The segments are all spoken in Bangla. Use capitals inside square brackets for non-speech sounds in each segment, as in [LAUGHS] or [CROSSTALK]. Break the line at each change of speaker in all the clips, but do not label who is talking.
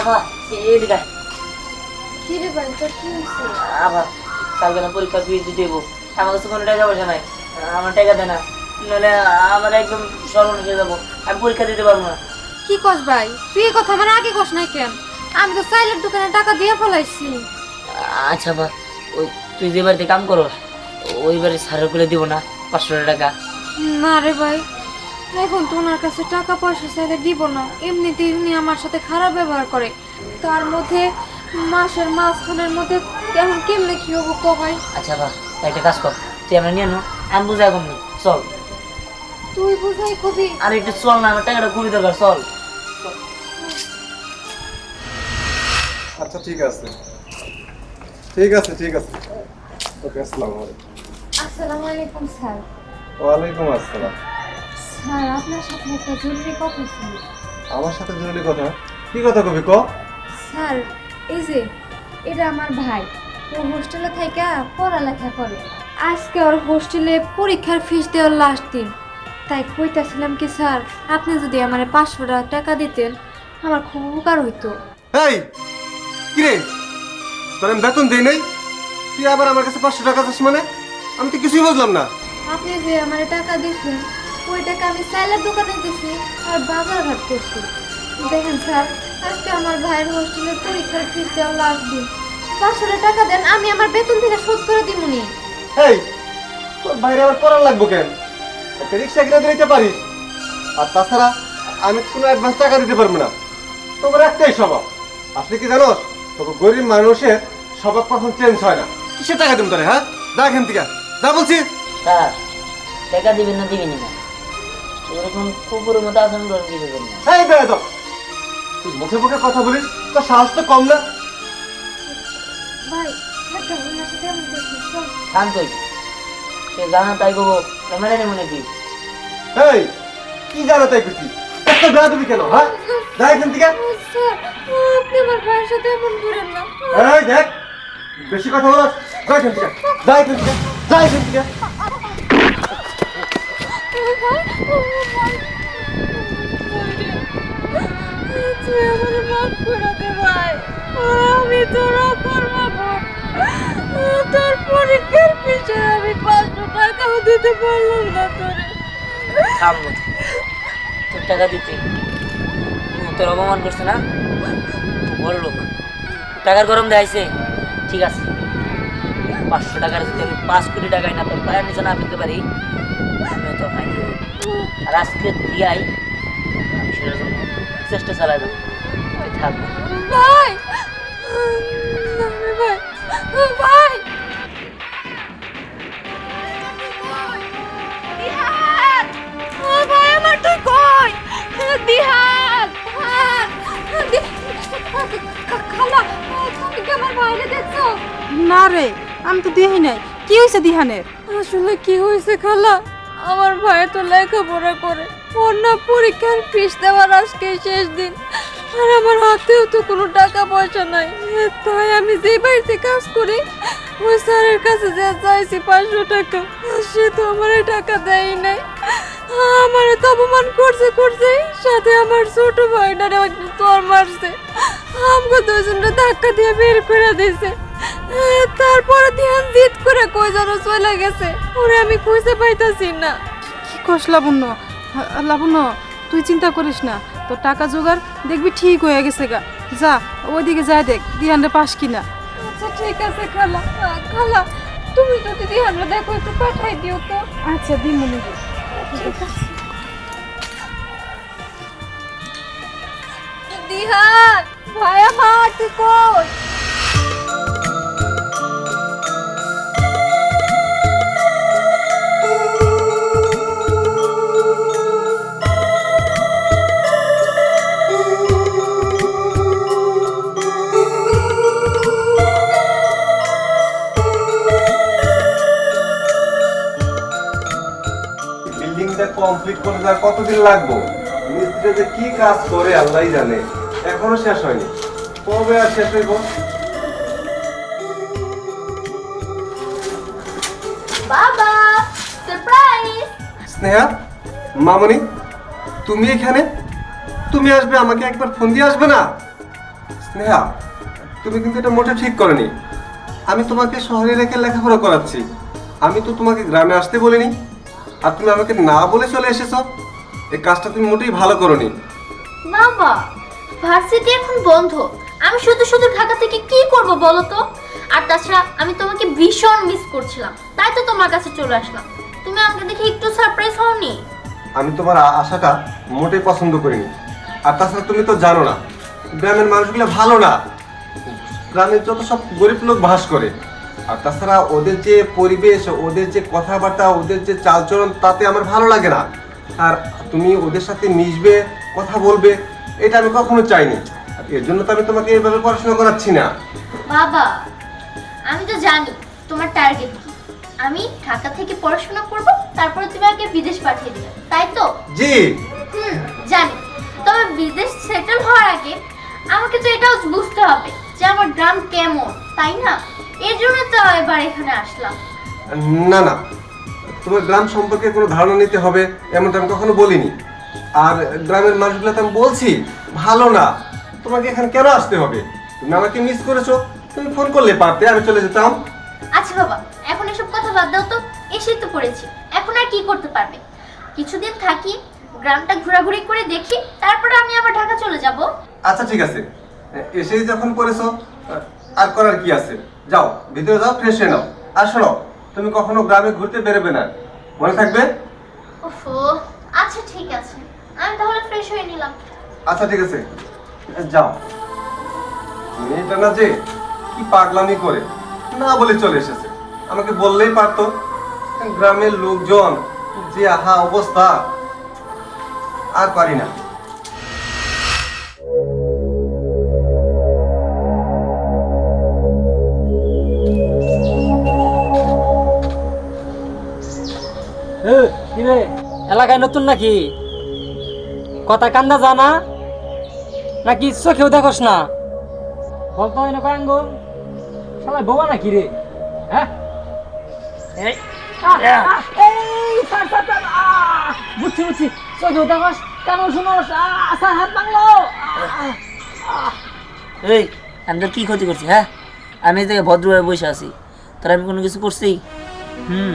আবার এদিকে
কি রে ভাই তোর কি হয়েছে?
আবার কালকে না পরীক্ষা ফিস দিতে আমার কাছে কোনো টাকা পয়সা নাই। আমার টাকা দেয় না। নাহলে আমার একদম সর্বনাশ হয়ে যাব। আমি পরীক্ষা দিতে পারব না।
কি কস ভাই? তুই কথা আমার আগে কস নাই কেন? আমি তো সাইলের দোকানে টাকা দিয়ে ফেলাইছি।
আচ্ছা বা ওই তুই যে বাড়িতে কাম করস ওই বাড়ি সারের করে দিব না পাঁচশো টাকা।
না রে ভাই এখন তো ওনার কাছে টাকা পয়সা চাইলে দিব না। এমনিতেই উনি আমার সাথে খারাপ ব্যবহার করে। তার মধ্যে মাসের মাঝখানের মধ্যে এখন কেমনে কি হব ক ভাই?
আচ্ছা বা একটা কাজ কর তুই আমরা নিয়ে নো আমি বুঝাই কম নি চল।
তুই বুঝাই কবি।
আর একটু চল না আমার টাকাটা খুবই দরকার চল।
আচ্ছা ঠিক আছে। ঠিক আছে ঠিক আছে। ওকে আসসালামু আলাইকুম।
আসসালামু আলাইকুম স্যার।
ওয়ালাইকুম আসসালাম।
স্যার আপনার সাথে একটা জরুরি কথা ছিল।
আমার সাথে জরুরি কথা? কি কথা কবি ক?
স্যার এই যে এটা আমার ভাই। ও হোস্টেলে থাইকা পড়ালেখা করে। আজকে ওর হোস্টেলে পরীক্ষার ফিস দেওয়ার লাস্ট দিন। তাই কইতাছিলাম কি স্যার আপনি যদি আমার পাঁচশো টাকা দিতেন আমার খুব উপকার হইতো।
এই কি রে তোর আমি বেতন দেই নাই? তুই আবার আমার কাছে পাঁচশো টাকা চাস মানে? আমি তো কিছুই বুঝলাম না।
আপনি যে আমার টাকা দিয়েছেন ওই টাকা আমি সাইলের দোকানে দিছি আর বাজার ঘাট করছি। দেখেন স্যার আজকে আমার ভাইয়ের হোস্টেলের পরীক্ষার ফিস লাস্ট দিন। পাঁচশো টাকা দেন আমি আমার বেতন থেকে শোধ করে দিবনি
এই তোর বাইরে আবার পড়ার লাগবো কেন? একটা রিক্সা কিনে দিতে পারিস। আর তাছাড়া আমি কোনো অ্যাডভান্স টাকা দিতে পারব না। তোমার একটাই স্বভাব। আসলে কি জানোস তোকে গরিব মানুষের স্বভাব কখন চেঞ্জ হয় না। কিসের টাকা দিম তোরে হ্যাঁ? যা এখান থেকে যা বলছি।
স্যার টাকা দিবেন না দিবেনই না। এরকম কুকুরের মতো আচরণ করেন কিছু না
এই বেয়াদব! তুই মুখে মুখে কথা বলিস তোর সাহস তো কম না।
ভাই
সে জানা তাই গো ক্যামেরা নেই মনে কি
এই কি জানো তাই কুচি একটা বেয়াদবি কেন হ্যাঁ? যা এখান থেকে।
আপনি আমার ভাইয়ের সাথে এমন করেন না।
এই দেখ বেশি কথা বলাস। যা এখান থেকে যা এখান থেকে যা এখান থেকে।
তুই তোর
টাকা দিতে। তোর অপমান করছে না? বড় লোক। টাকার গরম দেখাইছে। ঠিক আছে। পাঁচশো টাকার যদি আমি পাঁচ কোটি টাকায় না তোর পায়ের নিচে না পেতে পারি তো ফাইন আর আজকে দিয়াই চেষ্টা চালাই যাব থাকব।
ভাই! ভাই! ভাই! দিহান ও ভাই আমার তুই কই? দিহান খালা তুমি কি আমার বাইরে দেখছ?
না রে আমি তো দেখি নাই। কি হয়েছে দিহানের?
আসলে কি হয়েছে খালা? আমার ভাই তো লেখাপড়া করে। না পরীক্ষার ফিস দেওয়ার আজকে শেষ দিন। আর আমার হাতেও তো কোনো টাকা পয়সা নাই তাই আমি যে বাড়িতে কাজ করি, ওই স্যারের কাছে যে চাইছি পাঁচশো টাকা, সে তো আমার টাকা দেয় নাই। আমার তো অপমান করছে করছে। সাথে আমার ছোট ভাইটারে তোর মারছে। আমাকে দুজনটা ধাক্কা দিয়ে বের করে দিয়েছে তারপরে ধ্যান জিত করে কই যেন চলে গেছে। ওরে আমি খুঁজে পাইতাছি না।
কি কস লাবণ্য? লাবণ্য তুই চিন্তা করিস না। তোর টাকা জোগাড় দেখবি ঠিক হয়ে গেছে গা। যা ওইদিকে যা দেখ দিহানরে পাস কিনা।
আচ্ছা ঠিক আছে খালা। খালা তুমি যদি ধ্যানটা দেখো একটু পাঠাই দিও তো।
আচ্ছা দিমনি।
ঠিক আছে দিহান ভাই আমার তুই
কমপ্লিট করতে আর কতদিন লাগবো? মিস্ত্রিটা যে কি কাজ করে আল্লাহই জানে। এখনও শেষ হয়নি। কবে আর শেষ হইব?
বাবা সারপ্রাইজ
স্নেহা মামনি তুমি এখানে? তুমি আসবে আমাকে একবার ফোন দিয়ে আসবে না? স্নেহা তুমি কিন্তু এটা মোটে ঠিক করনি। আমি তোমাকে শহরে রেখে লেখাপড়া করাচ্ছি। আমি তো তোমাকে গ্রামে আসতে বলিনি। আর তুমি আমাকে না বলে চলে এসেছ? এই কাজটা তুমি মোটেই ভালো করনি।
বাবা ভার্সিটি এখন বন্ধ। আমি শুধু শুধু ঢাকা থেকে কি করব বলো তো? আর তাছাড়া আমি তোমাকে ভীষণ মিস করছিলাম। তাই তো তোমার কাছে চলে আসলাম। তুমি আমাকে দেখে একটু সারপ্রাইজ হওনি?
আমি তোমার আশাটা মোটেই পছন্দ করিনি। আর তাছাড়া তুমি তো জানো না গ্রামের মানুষগুলো ভালো না। গ্রামের যত সব গরিব লোক বাস করে আর তাছাড়া ওদের যে পরিবেশ ওদের যে কথাবার্তা ওদের যে চালচলন তাতে আমার ভালো লাগে না। আর তুমি ওদের সাথে মিশবে কথা বলবে এটা আমি কখনো চাইনি। এর জন্য তো আমি তোমাকে এইভাবে পড়াশোনা করাচ্ছি না।
বাবা আমি তো জানি তোমার টার্গেট কি। আমি ঢাকা থেকে পড়াশোনা করব তারপরে তুমি আমাকে বিদেশ পাঠিয়ে দিবে তাই তো?
জি।
হুম জানি। তবে বিদেশ সেটেল হওয়ার আগে আমাকে তো এটাও বুঝতে হবে যে আমার গ্রাম কেমন তাই না? এর জন্য তো এবার এখানে আসলাম।
না না। তোমার গ্রাম সম্পর্কে কোনো ধারণা নিতে হবে এমনটা আমি কখনো বলিনি। আর গ্রামের মানুষগুলো তো আমি বলছি ভালো না। তোমাকে এখানে কেন আসতে হবে? তুমি আমাকে মিস করেছ তুমি ফোন করলে পারতে আমি চলে যেতাম।
আচ্ছা বাবা এখন এসব কথা বাদ দাও তো এসেই তো পড়েছি। এখন আর কি করতে পারবে? কিছুদিন থাকি গ্রামটা ঘোরাঘুরি করে দেখি তারপরে আমি আবার ঢাকা চলে যাব।
আচ্ছা ঠিক আছে। এসেই যখন করেছ আর করার কি আছে? যাও ভিতরে যাও ফ্রেশ হয়ে নাও। আর শোনো তুমি কখনো গ্রামে ঘুরতে বেরোবে না। মনে থাকবে?
ওফো আচ্ছা ঠিক আছে। আমি তাহলে ফ্রেশ হয়ে নিলাম।
আচ্ছা ঠিক আছে। যাও। মেয়েটা না যে কি পাগলামি করে না বলে চলে এসেছে। আমাকে বললেই পারতো। গ্রামের লোকজন যে আহা অবস্থা আর পারি না।
এলাকায় নতুন নাকি? কথা কান্দা জানা নাকি চোখেও দেখোস না? বলতো হয় না কয়াঙ্গ সবাই বোবা নাকি রে? হ্যাঁ? বুঝছি বুঝছি। চোখেও দেখোস কেন শুনোস আহ, হাত বাংলো
এই আমি কি ক্ষতি করছি হ্যাঁ? আমি এই জায়গায় ভদ্রভাবে বসে আছি। তোর আমি কোনো কিছু করছি?
হুম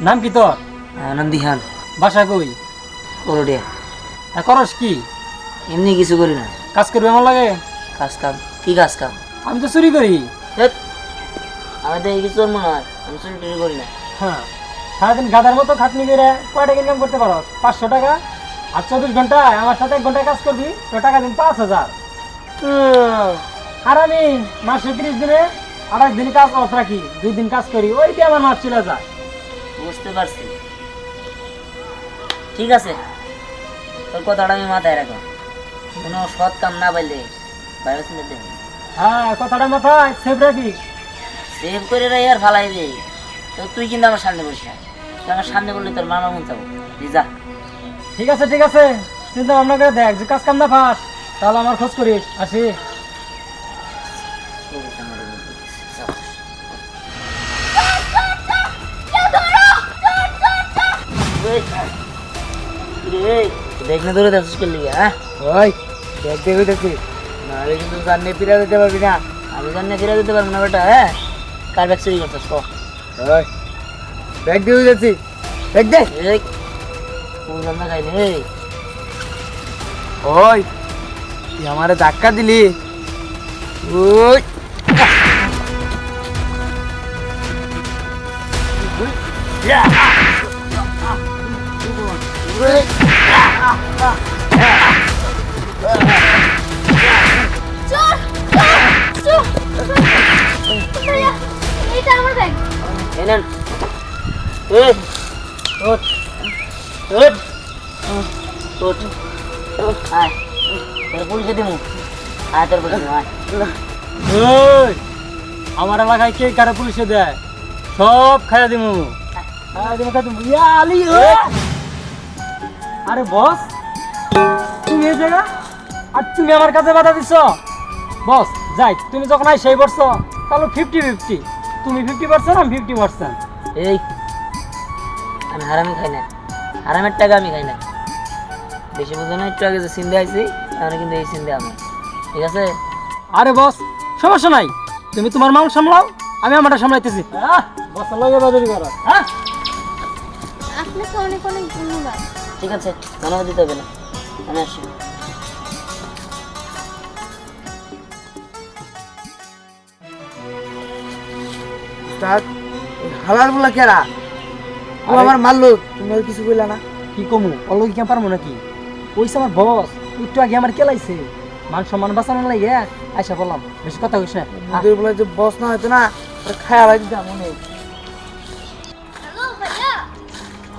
নাম কি তোর?
আমার নাম দিহান
বাসা কই?
করডিয়া
তা করস কি?
এমনি কিছু করি না।
কাজ করবে আমার লাগে?
কাজ কাম। কি কাজ কাম?
আমি তো চুরি করি।
ধ্যাৎ, আমি তো এই কিছু মনে হয় আমি চুরি টুরি করি না।
হ্যাঁ। সারাদিন গাদার মতো খাটনি করে কয় টাকা ইনকাম করতে পারো পাঁচশো টাকা? আর চব্বিশ ঘন্টায় আমার সাথে এক ঘন্টায় কাজ করবি তো টাকা দিন পাঁচ হাজার। আর আমি মাসে তিরিশ দিনে আঠাশ দিন কাজ অফ রাখি দুই দিন কাজ করি ওই দিয়ে আমার মাস চলে যায়।
বুঝতে পারছি। ঠিক আছে? তোর কথাটা আমি মাথায় রাখো কোনো সৎ কাম না পাইলে বাইরে শুনে দেব।
হ্যাঁ কথাটা মাথায় সেভ রাখি
সেভ করে রাই আর ফালাই দে তো তুই কিন্তু আমার সামনে বসে তুই আমার সামনে বললে তোর মামা মন যাব যা।
ঠিক আছে ঠিক আছে। চিন্তা ভাবনা করে দেখ যে কাজ কাম না পাস তাহলে আমার খোঁজ করিস। আসি।
দেখলে ধরে দেখছিস করলি হ্যাঁ?
ওই দেখ দেখ দেখি
নাহলে কিন্তু জানলে ফিরে দিতে পারবি না। আমি জানলে ফিরে দিতে পারব না বেটা হ্যাঁ? কার ব্যাগ চুরি করছিস ক?
ওই ব্যাগ দিয়ে দেখ দেখ
এই কোন রান্না খাইনি
ওই তুই আমারে ধাক্কা দিলি। ওই।
চোর আমার
এলাকায় কে কারা পুলিশে দেয় সব খাইয়া দিমু ইয়া! আরে বস তুমি এই জায়গা আর তুমি আমার কাছে বাধা দিছ। বস যাই তুমি যখন আই সেই বসছো তাহলে ফিফটি ফিফটি তুমি ফিফটি পার্সেন্ট আমি ফিফটি পার্সেন্ট
এই আমি হারামি খাই না হারামের টাকা আমি খাই না বেশি বুঝো না একটু আগে যে সিন্ধে আইছি তাহলে কিন্তু এই আমার ঠিক আছে?
আরে বস সমস্যা নাই। তুমি তোমার মাল সামলাও আমি আমারটা সামলাইতেছি। আহ, বস লগে বাজারি করো। হ্যাঁ?
আপনাকে অনেক অনেক ধন্যবাদ।
ঠিক আছে ধন্যবাদ দিতে হবে না। আসি
উস্তাদ হালার বলা কেরা? ও আমার মারলো তুমি আর কিছু কইলা না।
কি কমু? অলগে কেন পারব নাকি? ওইসে আমার বস একটু আগে আমার কেলাইছে। মান সম্মান বাঁচানোর লাগে আইসা বললাম। বেশি কথা কইস না।
মুদের বলে যে বস না হয়তো না খায়া লাগি দিতাম অনেক।
হ্যালো ভাইয়া।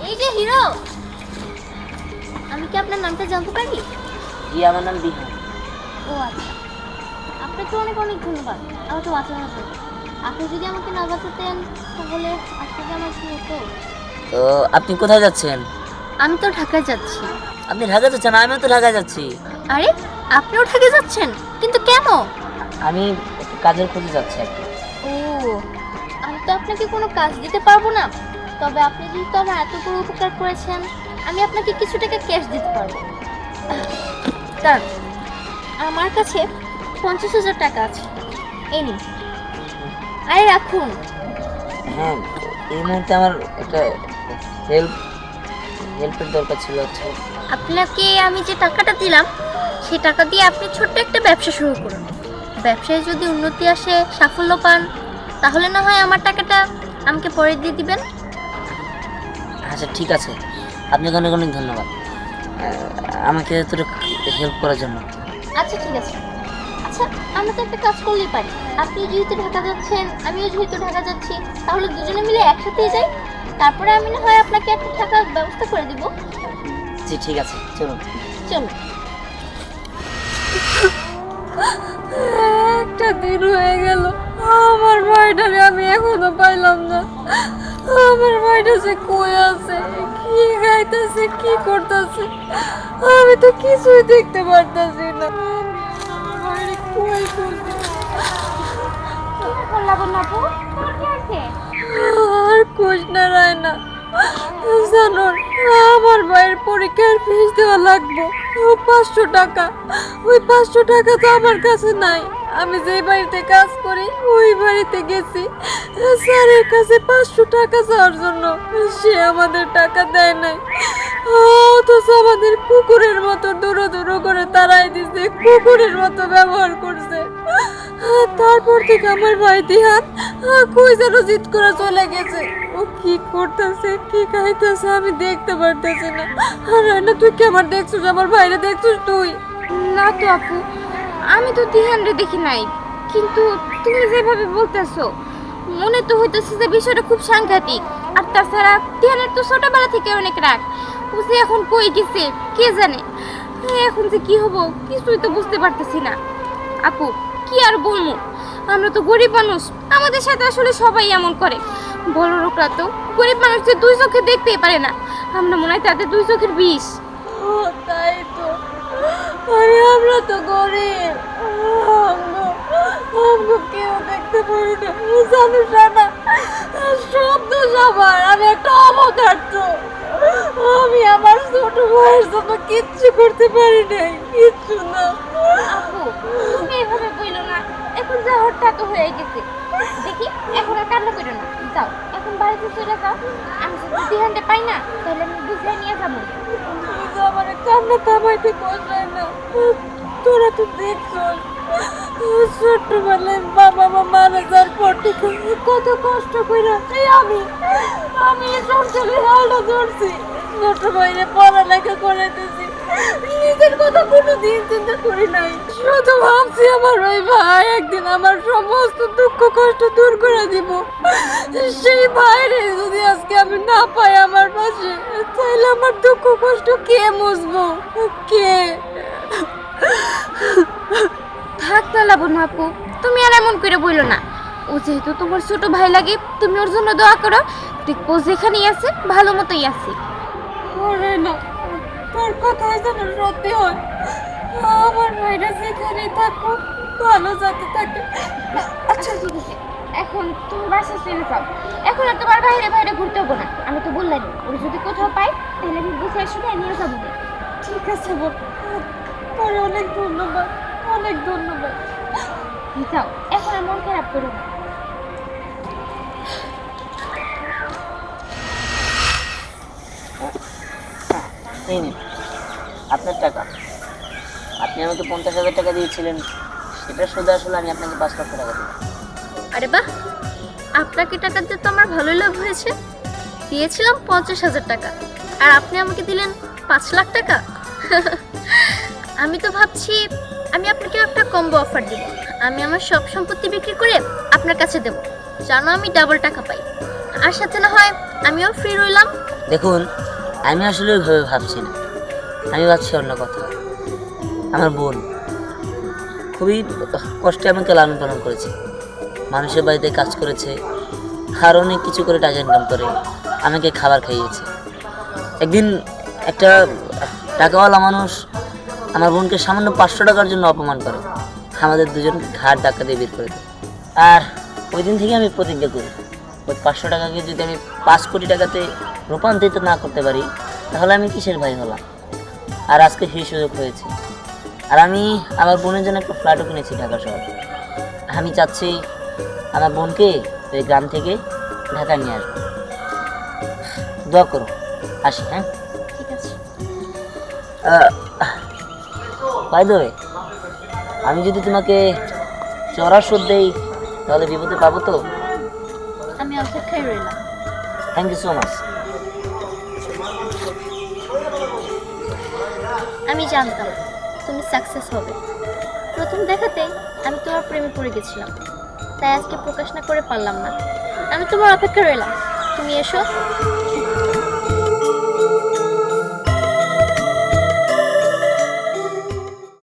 এই যে হিরো কি আপনার নামটা জানতে পারি?
জি আমার নাম বিহান
ও আচ্ছা। আপনাকে অনেক অনেক ধন্যবাদ। আমাকে বাঁচানোর জন্য। আপনি যদি আমাকে না বাঁচাতেন তাহলে আজকে আমার কি হতো?
তো আপনি কোথায় যাচ্ছেন?
আমি তো ঢাকায় যাচ্ছি।
আপনি ঢাকা যাচ্ছেন? আমিও তো ঢাকায় যাচ্ছি।
আরে আপনিও ঢাকায় যাচ্ছেন? কিন্তু কেন?
আমি কাজের খোঁজে যাচ্ছি আর কি।
ও আমি তো আপনাকে কোনো কাজ দিতে পারব না। তবে আপনি যেহেতু আমার এত বড় উপকার করেছেন আমি আপনাকে কিছু টাকা ক্যাশ দিতে পারব। কারণ আমার কাছে পঞ্চাশ হাজার টাকা আছে। এই নিন। আরে রাখুন।
হ্যাঁ এই মুহূর্তে আমার একটা হেল্প হেল্পের দরকার ছিল হচ্ছে।
আপনাকে আমি যে টাকাটা দিলাম সেই টাকা দিয়ে আপনি ছোট্ট একটা ব্যবসা শুরু করুন। ব্যবসায় যদি উন্নতি আসে সাফল্য পান তাহলে না হয় আমার টাকাটা আমাকে পরে দিয়ে দিবেন।
আচ্ছা ঠিক আছে। আপনাকে অনেক অনেক ধন্যবাদ। আমাকে এতটুকু হেল্প করার জন্য।
আচ্ছা ঠিক আছে। আচ্ছা আমরা তো একটা কাজ করলেই পারি। আপনি যেহেতু ঢাকা যাচ্ছেন আমিও যেহেতু ঢাকা যাচ্ছি তাহলে দুজনে মিলে একসাথেই যাই। তারপরে আমি না হয় আপনাকে একটা টাকার ব্যবস্থা করে দিব।
জি ঠিক আছে চলুন।
চলুন।
একটা দিন হয়ে গেল। আমার ভাইটারে আমি এখনও পাইলাম না। আমার ভাইটা যে কই আছে? কি খাইতেছে, কি করতেছে? আমি তো কিছুই দেখতে পারতাছি না। আর খোঁজ না আমার ভাইয়ের পরীক্ষার ফিস দেওয়া লাগবে। পাঁচশো টাকা। ওই পাঁচশো টাকা তো আমার কাছে নাই। আমি যে বাড়িতে কাজ করি, ওই বাড়িতে গেছি। স্যারের কাছে পাঁচশো টাকা চাওয়ার জন্য। সে আমাদের টাকা দেয় নাই। অথচ আমাদের কুকুরের মতো দূরো দূরো করে তারাই দিছে, কুকুরের মতো ব্যবহার করছে। তারপর থেকে আমার ভাই দিহান কই যেন জিত করে চলে গেছে। ও কি করতেছে, কি খাইতেছে, আমি দেখতে পারতেছি না। আর না তুই কি আমার দেখছিস, আমার ভাইরে দেখছিস তুই?
না তো আপু আমি তো দিহানরে দেখি নাই, কিন্তু তুমি যেভাবে বলতেছো, মনে তো হইতেছে যে বিষয়টা খুব সাংঘাতিক, আর তাছাড়া দিহানের তো ছোটবেলা থেকে অনেক রাগ, ও যে এখন কই গেছে, কে জানে? এখন যে কি হব, কিছুই তো বুঝতে পারতেছি না। আপু, কি আর বলব? আমরা তো গরিব মানুষ, আমাদের সাথে আসলে সবাই এমন করে। বড় লোকরা তো গরিব মানুষদের দুই চোখে দেখতেই পারে না, আমরা মনে হয় তাদের দুই চোখের বিষ।
ও, তাই আরে, আমরা তো গরিব। কেউ দেখতে পারি না। জানিস না সব দোষ আমার। আমি একটা অবদার্থ আমি আমার ছোট ভাইয়ের জন্য কিচ্ছু করতে পারি নাই। কিচ্ছু না।
তুমি এভাবে না। এখন যা হঠাৎ হয়ে গেছে। দেখি, এখন আর কান্না করো না। যাও। এখন বাড়িতে চলে যাও। আমি যদি দিহানটা পাই না, তাহলে আমি বুঝে নিয়ে যাব।
তুই তো আমার কান্না থামাইতে বসলাই না। তোরা তো ভাইরে পড়ালেখা করে দিয়েছি নিজের কথা কোনো দিন চিন্তা করি নাই। শুধু ভাবছি আমার ওই ভাই একদিন আমার সমস্ত দুঃখ কষ্ট দূর করে দিব। সেই ভাইরে যদি আজকে আমি না পাই আমার পাশে তাহলে আমার দুঃখ কষ্ট কে মুছবো? কে?
থাক না লাবণ্য আপু তুমি আর এমন করে বইলো না। ও যেহেতু তোমার ছোট ভাই লাগে তুমি ওর জন্য দোয়া করো। দেখব যেখানেই আছে ভালো মতোই আছে।
না। তোর কথাই যেন সত্যি হয়। আমার ভাইরা যেখানেই থাকুক ভালো যাতে থাকে।
আচ্ছা এখন তুমি বাসা চলে যাও। এখন আর তোমার বাইরে বাইরে ঘুরতে হব না। আমি তো বললাম ওর যদি কোথাও পাই তাহলে আমি বুঝে আসলে নিয়ে যাব।
ঠিক আছে বোন তোর অনেক ধন্যবাদ অনেক ধন্যবাদ।
যাও এখন আর মন খারাপ করো না।
নিন আপনার টাকা। আপনি আমাকে পঞ্চাশ হাজার টাকা দিয়েছিলেন সেটা শুধু আসলে আমি আপনাকে পাঁচ লক্ষ টাকা দিই
আরে বাহ! আপনাকে টাকা দিয়ে তো আমার ভালোই লাভ হয়েছে। দিয়েছিলাম পঞ্চাশ হাজার টাকা আর আপনি আমাকে দিলেন পাঁচ লাখ টাকা। [LAUGHS] আমি তো ভাবছি আমি আপনাকে একটা কম্বো অফার দিব। আমি আমার সব সম্পত্তি বিক্রি করে আপনার কাছে দেব। জানো আমি ডাবল টাকা পাই। আর সাথে না হয় আমিও ফ্রি রইলাম।
দেখুন আমি আসলে ওইভাবে ভাবছি না। আমি ভাবছি অন্য কথা। আমার বোন। খুবই কষ্টে আমাকে লালন পালন করেছে। মানুষের বাড়িতে কাজ করেছে। আর অনেক কিছু করে টাকা ইনকাম করে। আমাকে খাবার খাইয়েছে। একদিন একটা টাকাওয়ালা মানুষ আমার বোনকে সামান্য পাঁচশো টাকার জন্য অপমান করে। আমাদের দুজন ঘাট ডাক্কা দিয়ে বের করে দেয়। আর ওই দিন থেকে আমি প্রতিজ্ঞা করি, ওই পাঁচশো টাকাকে যদি আমি পাঁচ কোটি টাকাতে রূপান্তরিত না করতে পারি তাহলে আমি কিসের ভাই হলাম? আর আজকে সেই সুযোগ হয়েছে। আর আমি আমার বোনের জন্য একটা ফ্ল্যাটও কিনেছি ঢাকা শহরে। আমি চাচ্ছি আমার বোনকে ওই গ্রাম থেকে ঢাকা নিয়ে আসব। দোয়া করো। আসি হ্যাঁ?
ঠিক আছে।
বাই দ্য আমি যদি তোমাকে চড়া সুদ দেই তাহলে বিপদে পাবো তো?
আমি অপেক্ষায় রইলাম।
থ্যাংক ইউ সো মাচ
আমি জানতাম তুমি সাকসেস হবে। প্রথম দেখাতে আমি তোমার প্রেমে পড়ে গেছিলাম। তাই আজকে প্রকাশ না করে পারলাম না। আমি তোমার অপেক্ষা রইলাম। তুমি এসো।